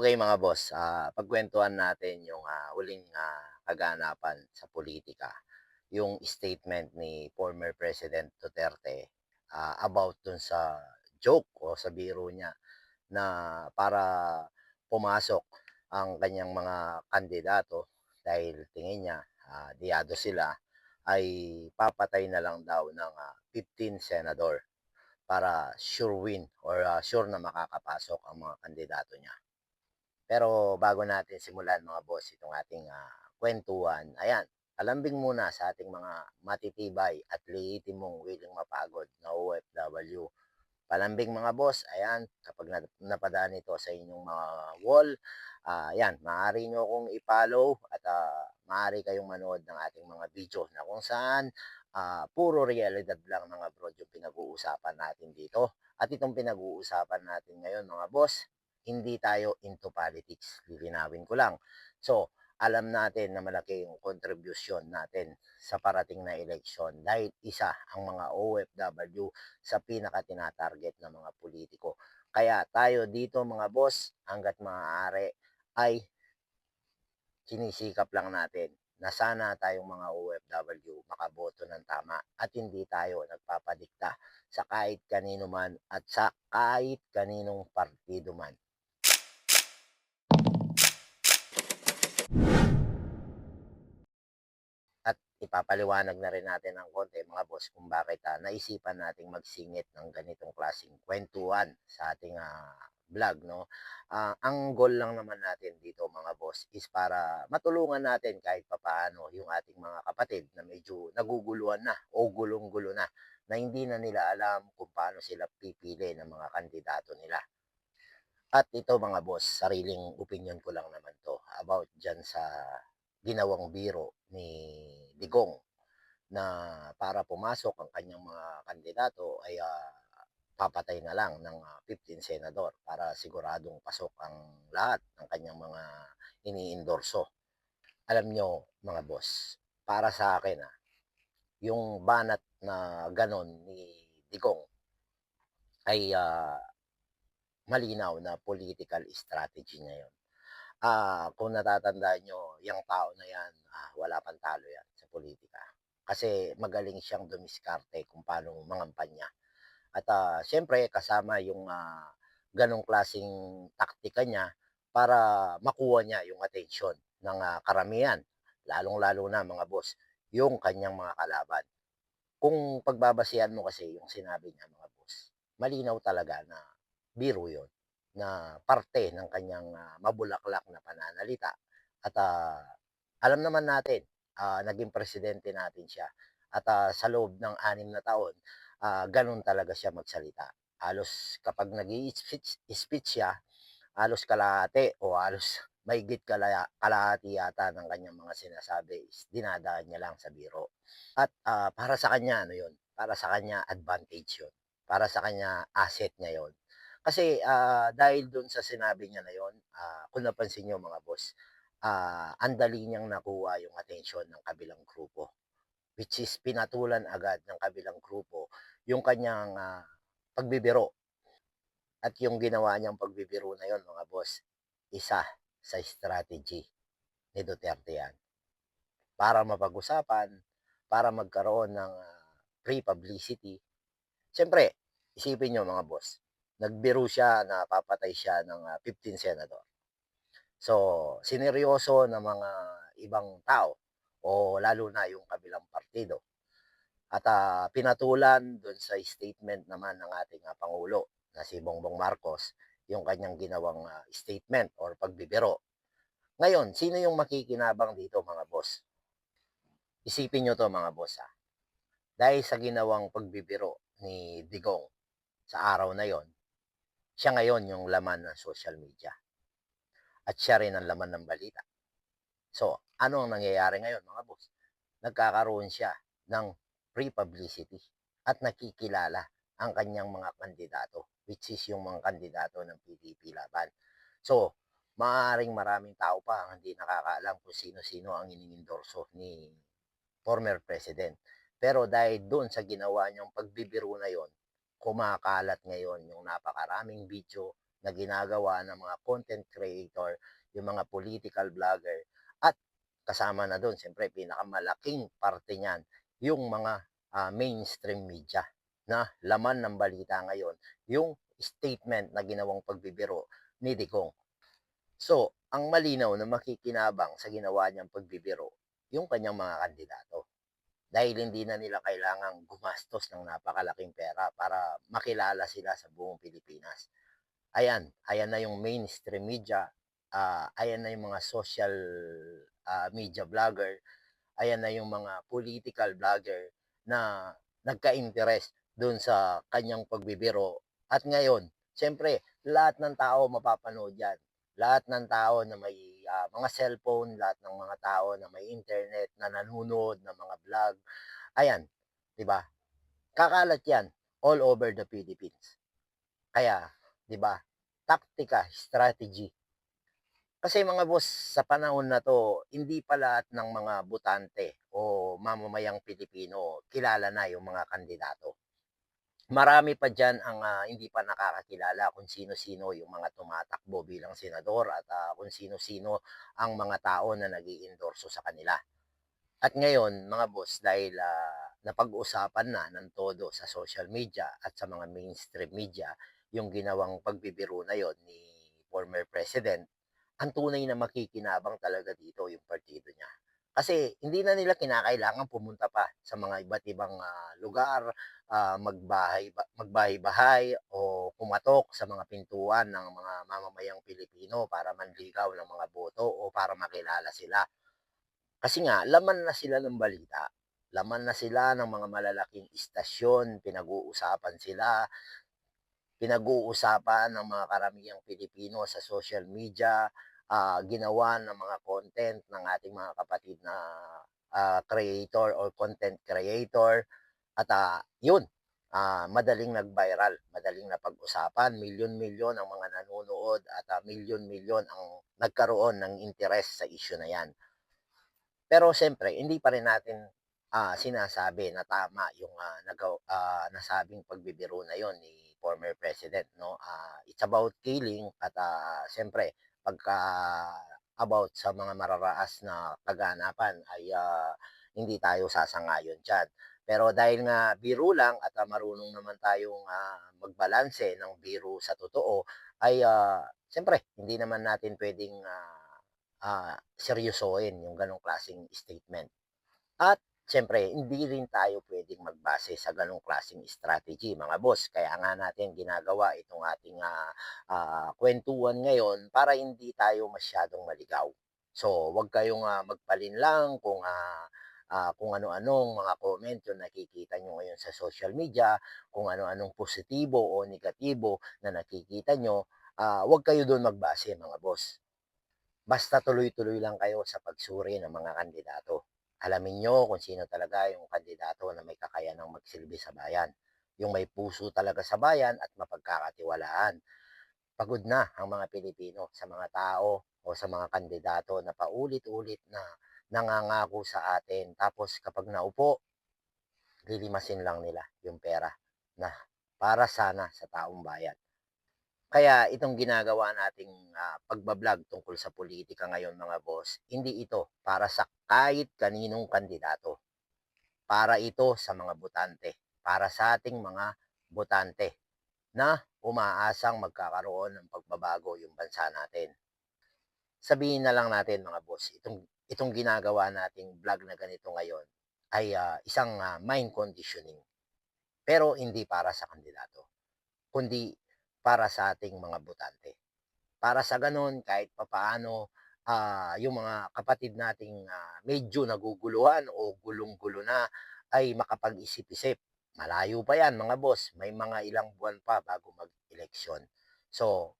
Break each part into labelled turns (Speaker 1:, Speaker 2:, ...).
Speaker 1: Okay mga boss, ah, pagkuwentuhan natin yung, ah, huling, ah, kaganapan sa politika. Yung statement ni former President Duterte, ah, about dun sa joke o sa biro niya na para pumasok ang kanyang mga kandidato dahil tingin niya, ah, diyado sila, ay papatay na lang daw ng, ah, 15 senador para sure win or, ah, sure na makakapasok ang mga kandidato niya. Pero bago natin simulan mga boss itong ating, ah, kuwentuhan, ayan, palambing muna sa ating mga matitibay at lehitimong wiling mapagod na OFW. Palambing mga boss, ayan, kapag na napadaan ito sa inyong mga wall, ah, ayan, maaari niyo akong i-follow at, ah, maaari kayong manood ng ating mga video na kung saan, ah, puro realidad lang mga bro yung pinag-uusapan natin dito. At itong pinag-uusapan natin ngayon mga boss, hindi tayo into politics, lilinawin ko lang. So, alam natin na malaki yung kontribusyon natin sa parating na eleksyon dahil isa ang mga OFW sa pinaka tinatarget ng mga politiko. Kaya tayo dito mga boss, hanggat maaari ay sinisikap lang natin na sana tayong mga OFW makaboto ng tama at hindi tayo nagpapadikta sa kahit kanino man at sa kahit kaninong partido man. At ipapaliwanag na rin natin ng konti mga boss kung bakit ah, naisipan nating magsingit ng ganitong klaseng kwentuhan sa ating ah, vlog. No? Ah, ang goal lang naman natin dito mga boss is para matulungan natin kahit papaano yung ating mga kapatid na medyo naguguluhan na o gulong-gulo na na hindi na nila alam kung paano sila pipili ng mga kandidato nila. At ito mga boss, sariling opinion ko lang naman to about dyan sa ginawang biro ni Digong na para pumasok ang kanyang mga kandidato ay ah, papatay na lang ng ah, 15 senador para siguradong pasok ang lahat ng kanyang mga iniindorso. Alam nyo mga boss, para sa akin ah, yung banat na ganon ni Digong ay ah, malinaw na political strategy niya yun. Ah, kung natatandaan nyo, yung tao na yan, ah, wala pang talo yan sa politika. Kasi magaling siyang dumiskarte kung paano mangampanya. At ah, siyempre, kasama yung ah, ganong klasing taktika niya para makuha niya yung attention ng ah, karamihan, lalong-lalo na mga boss, yung kanyang mga kalaban. Kung pagbabasihan mo kasi yung sinabi niya mga boss, malinaw talaga na biro yon na parte ng kanyang ah, mabulaklak na pananalita. At ah, alam naman natin, ah, naging presidente natin siya. At ah, sa loob ng anim na taon, ah, ganun talaga siya magsalita. Halos kapag nag speech, speech siya, halos kalahati o halos mahigit kalahati yata ng kanyang mga sinasabi is dinadaan niya lang sa biro. At ah, para sa kanya, ano yun? Para sa kanya, advantage yun. Para sa kanya, asset niya yun. Kasi ah, dahil dun sa sinabi niya na yun, ah, kung napansin niyo mga boss, ah, ang niyang nakuha yung atensyon ng kabilang grupo. Which is pinatulan agad ng kabilang grupo yung kanyang ah, pagbibiro. At yung ginawa niyang pagbibiro na yon mga boss, isa sa strategy ni Duterte yan. Para mapag-usapan, para magkaroon ng ah, free publicity. Siyempre, isipin nyo mga boss, nagbiro siya na papatay siya ng ah, 15 senador. So, sineryoso ng mga ibang tao o lalo na yung kabilang partido. At ah, pinatulan doon sa statement naman ng ating ah, Pangulo na si Bongbong Marcos yung kanyang ginawang ah, statement or pagbibiro. Ngayon, sino yung makikinabang dito mga boss? Isipin nyo to mga boss ha. Dahil sa ginawang pagbibiro ni Digong sa araw na yon, siya ngayon yung laman ng social media. At siya rin ang laman ng balita. So, ano ang nangyayari ngayon mga boss? Nagkakaroon siya ng free publicity at nakikilala ang kanyang mga kandidato, which is yung mga kandidato ng PDP laban. So, maaaring maraming tao pa ang hindi nakakaalam kung sino-sino ang iningindorso ni former president. Pero dahil doon sa ginawa niyang pagbibiro na yon, kumakalat ngayon yung napakaraming video na ginagawa ng mga content creator, yung mga political vlogger at kasama na do'n siyempre pinakamalaking parte niyan yung mga, ah, mainstream media na laman ng balita ngayon yung statement na ginawang pagbibiro ni Digong. So, ang malinaw na makikinabang sa ginawa niyang pagbibiro yung kanyang mga kandidato. Dahil hindi na nila kailangang gumastos ng napakalaking pera para makilala sila sa buong Pilipinas. Ayan, ayan na yung mainstream media, ah, ayan na yung mga social, ah, media vlogger, ayan na yung mga political vlogger na nagka-interes dun sa kanyang pagbibiro. At ngayon, siyempre, lahat ng tao mapapanood yan. Lahat ng tao na may ah, mga cellphone, lahat ng mga tao na may internet, na nanonood ng mga vlog, ayan, 'di ba? Kakalat yan all over the Philippines. Kaya, 'di ba? Taktika, strategy. Kasi mga boss, sa panahon na to, hindi pa lahat ng mga botante o mamamayang Pilipino kilala na yung mga kandidato. Marami pa diyan ang ah, hindi pa nakakakilala kung sino-sino yung mga tumatakbo bilang senador at ah, kung sino-sino ang mga tao na nag-iendorso sa kanila. At ngayon, mga boss, dahil ah, napag-usapan na ng todo sa social media at sa mga mainstream media yung ginawang pagbibiro na yon ni former president, ang tunay na makikinabang talaga dito yung partido niya. Kasi hindi na nila kinakailangan pumunta pa sa mga iba't ibang ah, lugar, ah, magbahay, ba- magbahay-bahay o kumatok sa mga pintuan ng mga mamamayang Pilipino para manligaw ng mga boto o para makilala sila. Kasi nga, laman na sila ng balita. Laman na sila ng mga malalaking istasyon, pinag-uusapan sila, pinag-uusapan ng mga karamihang Pilipino sa social media, ah, ginawa ng mga content ng ating mga kapatid na ah, creator or content creator. At ah, yun, ah, madaling nag-viral, madaling napag-usapan, milyon-milyon ang mga nanonood at ah, milyon-milyon ang nagkaroon ng interes sa issue na yan. Pero siyempre, hindi pa rin natin ah, sinasabi na tama yung ah, nagaw, ah, nasabing pagbibiro na yon ni former president. No? Ah, it's about killing at ah, siyempre, pagka about sa mga mararaas na kaganapan ay ah, hindi tayo sasangayon dyan. Pero dahil nga biro lang at ah, marunong naman tayong ah, magbalanse ng biro sa totoo, ay ah, siyempre, hindi naman natin pwedeng ah, ah, seryosohin yung ganong klaseng statement. At siyempre, hindi rin tayo pwedeng magbase sa ganong klaseng strategy, mga boss. Kaya nga natin ginagawa itong ating ah, ah, kwentuhan ngayon para hindi tayo masyadong maligaw. So, wag kayong ah, magpalinlang kung ah, ah, kung ano-anong mga comment yung nakikita nyo ngayon sa social media, kung ano-anong positibo o negatibo na nakikita nyo, ah, wag kayo doon magbase, mga boss. Basta tuloy-tuloy lang kayo sa pagsuri ng mga kandidato. Alamin nyo kung sino talaga yung kandidato na may kakayanang magsilbi sa bayan. Yung may puso talaga sa bayan at mapagkakatiwalaan. Pagod na ang mga Pilipino sa mga tao o sa mga kandidato na paulit-ulit na nangangako sa atin. Tapos kapag naupo, lilimasin lang nila yung pera na para sana sa taong bayan. Kaya itong ginagawa nating ah, pagbablog tungkol sa politika ngayon mga boss, hindi ito para sa kahit kaninong kandidato. Para ito sa mga botante, para sa ating mga botante na umaasang magkakaroon ng pagbabago yung bansa natin. Sabihin na lang natin mga boss, itong itong ginagawa nating vlog na ganito ngayon ay ah, isang ah, mind conditioning. Pero hindi para sa kandidato, kundi para sa ating mga botante. Para sa gano'n kahit papaano, ah, yung mga kapatid nating, ah, medyo naguguluhan o gulong-gulo na ay makapag-isip-isip. Malayo pa 'yan mga boss, may mga ilang buwan pa bago mag-eleksyon. So,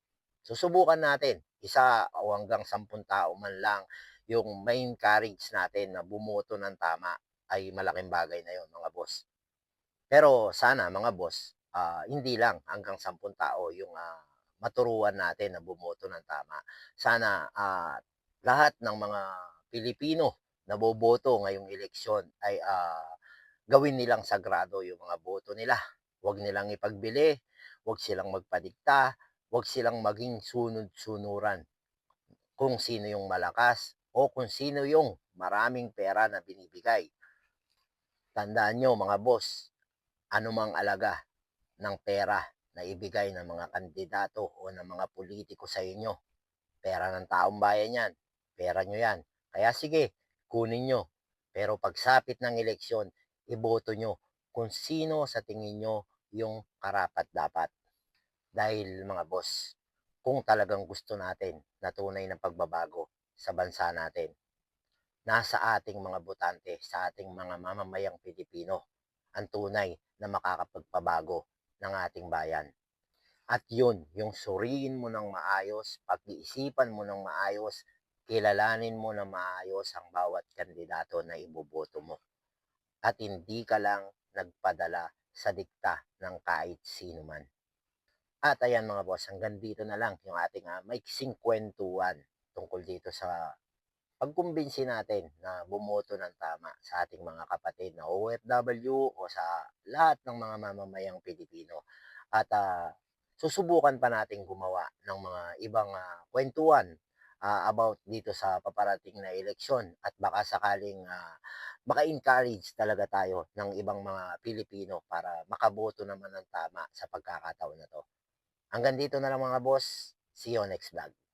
Speaker 1: susubukan natin, isa o hanggang sampung tao man lang yung ma-encourage natin na bumoto ng tama ay malaking bagay na 'yon mga boss. Pero sana mga boss, ah, hindi lang hanggang sampung tao yung, ah, maturuan natin na bumoto ng tama. Sana, ah, lahat ng mga Pilipino na boboto ngayong eleksyon ay, ah, gawin nilang sagrado yung mga boto nila. Huwag nilang ipagbili, huwag silang magpadikta, Huwag silang maging sunod-sunuran kung sino yung malakas o kung sino yung maraming pera na binibigay. Tandaan nyo mga boss, anumang alaga ng pera na ibigay ng mga kandidato o ng mga politiko sa inyo. Pera ng taong bayan yan. Pera nyo yan. Kaya sige, kunin nyo. Pero pagsapit ng eleksyon, iboto nyo kung sino sa tingin nyo yung karapat dapat. Dahil mga boss, kung talagang gusto natin na tunay na pagbabago sa bansa natin, nasa ating mga botante, sa ating mga mamamayang Pilipino, ang tunay na makakapagpabago ng ating bayan. At yun, yung suriin mo ng maayos, pag-iisipan mo ng maayos, kilalanin mo ng maayos ang bawat kandidato na iboboto mo. At hindi ka lang nagpadala sa dikta ng kahit sino man. At ayan mga boss, hanggang dito na lang yung ating uh, maiksing kwentuhan tungkol dito sa pagkumbinsi natin na bumoto ng tama sa ating mga kapatid na OFW o sa lahat ng mga mamamayang Pilipino. At uh, susubukan pa natin gumawa ng mga ibang uh, kwentuhan uh, about dito sa paparating na eleksyon at baka sakaling uh, maka-encourage talaga tayo ng ibang mga Pilipino para makaboto naman ng tama sa pagkakataon na to. Hanggang dito na lang mga boss. See you next vlog.